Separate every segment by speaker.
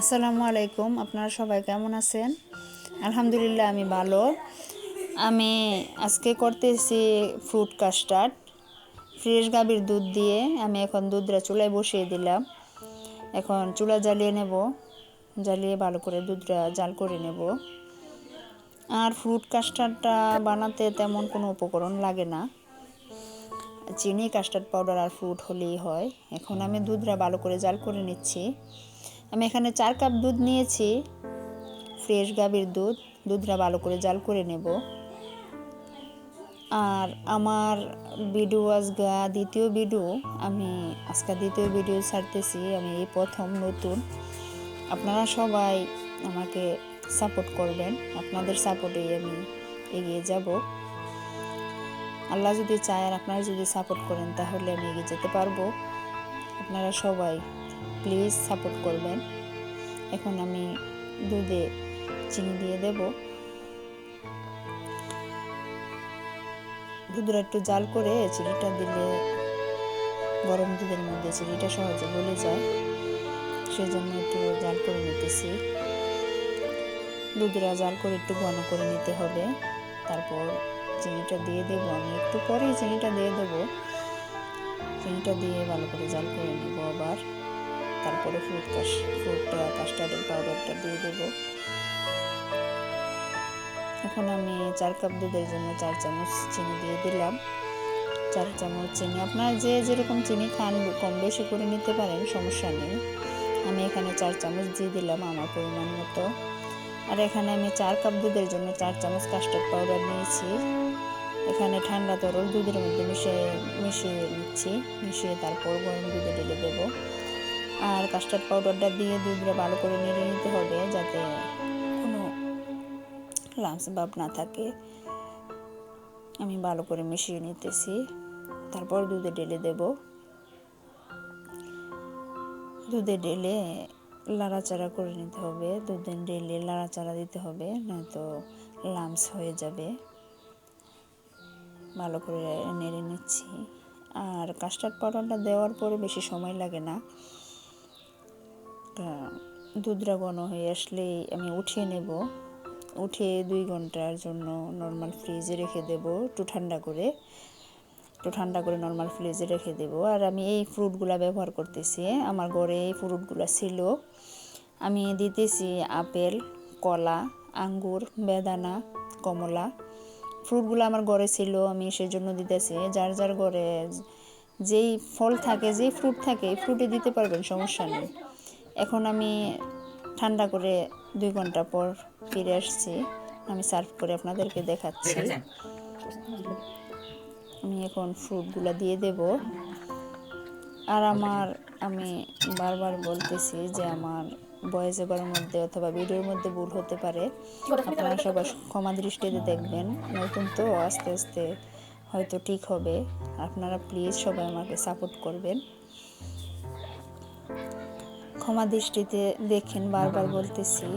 Speaker 1: আসসালামু আলাইকুম, আপনারা সবাই কেমন আছেন? আলহামদুলিল্লাহ আমি ভালো। আমি আজকে করতেছি ফ্রুট কাস্টার্ড ফ্রেশ গাভীর দুধ দিয়ে আমি এখন দুধটা চুলায় বসিয়ে দিলাম। এখন চুলা জ্বালিয়ে নেব, জ্বালিয়ে ভালো করে দুধটা জাল করে নেব। আর ফ্রুট কাস্টার্ডটা বানাতে তেমন কোনো উপকরণ লাগে না। চিনি কাস্টার্ড পাউডার আর ফ্রুট হলেই হয়। এখন আমি দুধটা ভালো করে জাল করে নিচ্ছি। আমি এখানে চার কাপ দুধ নিয়েছি। ফ্রেশ গাভীর দুধ, দুধটা ভালো করে জাল করে নেব। আর আমার ভিডিও আজগা, দ্বিতীয় ভিডিও, আমি আজকে দ্বিতীয় ভিডিও ছাড়তেছি, আমি এই প্রথম নতুন। আপনারা সবাই আমাকে সাপোর্ট করবেন, আপনাদের সাপোর্টেই আমি এগিয়ে যাব। আল্লাহ যদি চায় আর আপনারা যদি সাপোর্ট করেন, তাহলে আমি এগিয়ে যেতে পারব। আপনারা সবাই প্লিজ সাপোর্ট করবেন। এখন আমি দুধে চিনি দিয়ে দেব। দুধটা একটু জাল করে চিনিটা দিলে গরম দুধের মধ্যে চিনিটা সহজে গলে যায়। সেজন্য একটু জাল করে নিতেছি। দুধটা জাল করে একটু ঘন করে নিতে হবে। তারপর চিনিটা দিয়ে দেবো। আমি একটু পরেই চিনিটা দিয়ে দেবো। চিনিটা দিয়ে ভালো করে জাল করে নেব আবার। তারপরে ফ্রুট কাশ ফ্রুটটা কাস্টার্ডের পাউডারটা দিয়ে দেবো। এখন আমি চার কাপ দুধের জন্য চার চামচ চিনি দিয়ে দিলাম। চার চামচ চিনি। আপনার যে যেরকম চিনি খান, কম বেশি করে নিতে পারেন, সমস্যা নেই। আমি এখানে চার চামচ দিয়ে দিলাম আমার পরিমাণ মতো। আর এখানে আমি চার কাপ দুধের জন্য চার চামচ কাস্টার্ড পাউডার নিয়েছি। এখানে ঠান্ডা তরল দুধের মধ্যে মিশিয়ে মিশিয়ে নিচ্ছি। মিশিয়ে তারপর গরম দুধে ঢেলে দেবো। আর কাস্টার্ড পাউডারটা দিয়ে দুধটা ভালো করে নেড়ে নিতে হবে যাতে কোনো লামস ভাব না থাকে। আমি ভালো করে মিশিয়ে নিতেছি। তারপর দুধে ঢেলে দেব। দুধে ঢেলে লাড়াচাড়া করে নিতে হবে। দুধে ঢেলে লাড়াচাড়া দিতে হবে, নয়তো লামস হয়ে যাবে। ভালো করে নেড়ে নিচ্ছি। আর কাস্টার্ড পাউডারটা দেওয়ার পরে বেশি সময় লাগে না। দুধটা ঘন হয়ে আসলেই আমি উঠিয়ে নেব। উঠে দুই ঘণ্টার জন্য নর্মাল ফ্রিজে রেখে দেব, একটু ঠান্ডা করে। একটু ঠান্ডা করে নর্মাল ফ্রিজে রেখে দেব। আর আমি এই ফ্রুটগুলো ব্যবহার করতেছি। আমার ঘরে এই ফ্রুটগুলো ছিল। আমি দিতেছি আপেল, কলা, আঙ্গুর, বেদানা, কমলা। ফ্রুটগুলো আমার ঘরে ছিল, আমি সেজন্য দিতেছি। যার যার ঘরে যেই ফল থাকে, যেই ফ্রুট থাকে, এই ফ্রুটে দিতে পারবেন, সমস্যা নেই। এখন আমি ঠান্ডা করে দুই ঘণ্টা পর ফিরে আসছি। আমি সার্ভ করে আপনাদেরকে দেখাচ্ছি। আমি এখন ফ্রুটগুলো দিয়ে দেব। আর আমার আমি বারবার বলতেছি যে আমার বয়েস এবার মধ্যে অথবা ভিডিওর মধ্যে ভুল হতে পারে। আপনারা সবাই ক্ষমা দৃষ্টিতে দেখবেন। নতুন তো আস্তে আস্তে হয়তো ঠিক হবে। আপনারা প্লিজ সবাই আমাকে সাপোর্ট করবেন। ক্ষমা দৃষ্টিতে দেখেন বারবার বলতেছি।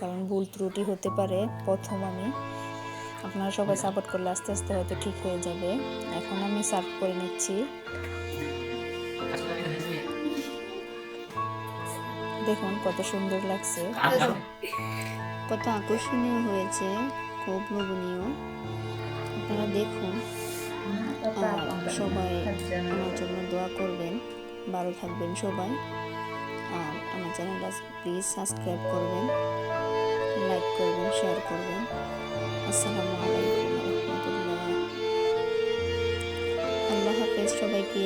Speaker 1: কারণ ভুল ত্রুটি হতে পারে প্রথম আমি। আপনারা সবাই সাপোর্ট করলে আস্তে আস্তে হয়তো ঠিক হয়ে যাবে। এখন আমি সার্ভ করে নিচ্ছি। দেখুন কত সুন্দর লাগছে। কত আকর্ষণীয় হয়েছে, খুব লোভনীয়। আপনারা দেখুন সবাই আমার জন্য দোয়া করবেন। ভালো থাকবেন সবাই। আর আমার চ্যানেলটা প্লিজ সাবস্ক্রাইব করবেন, লাইক করবেন, শেয়ার করবেন। আসসালামু আলাইকুম রহমতুল্লাহ। আল্লাহ হাফেজ, সবাইকে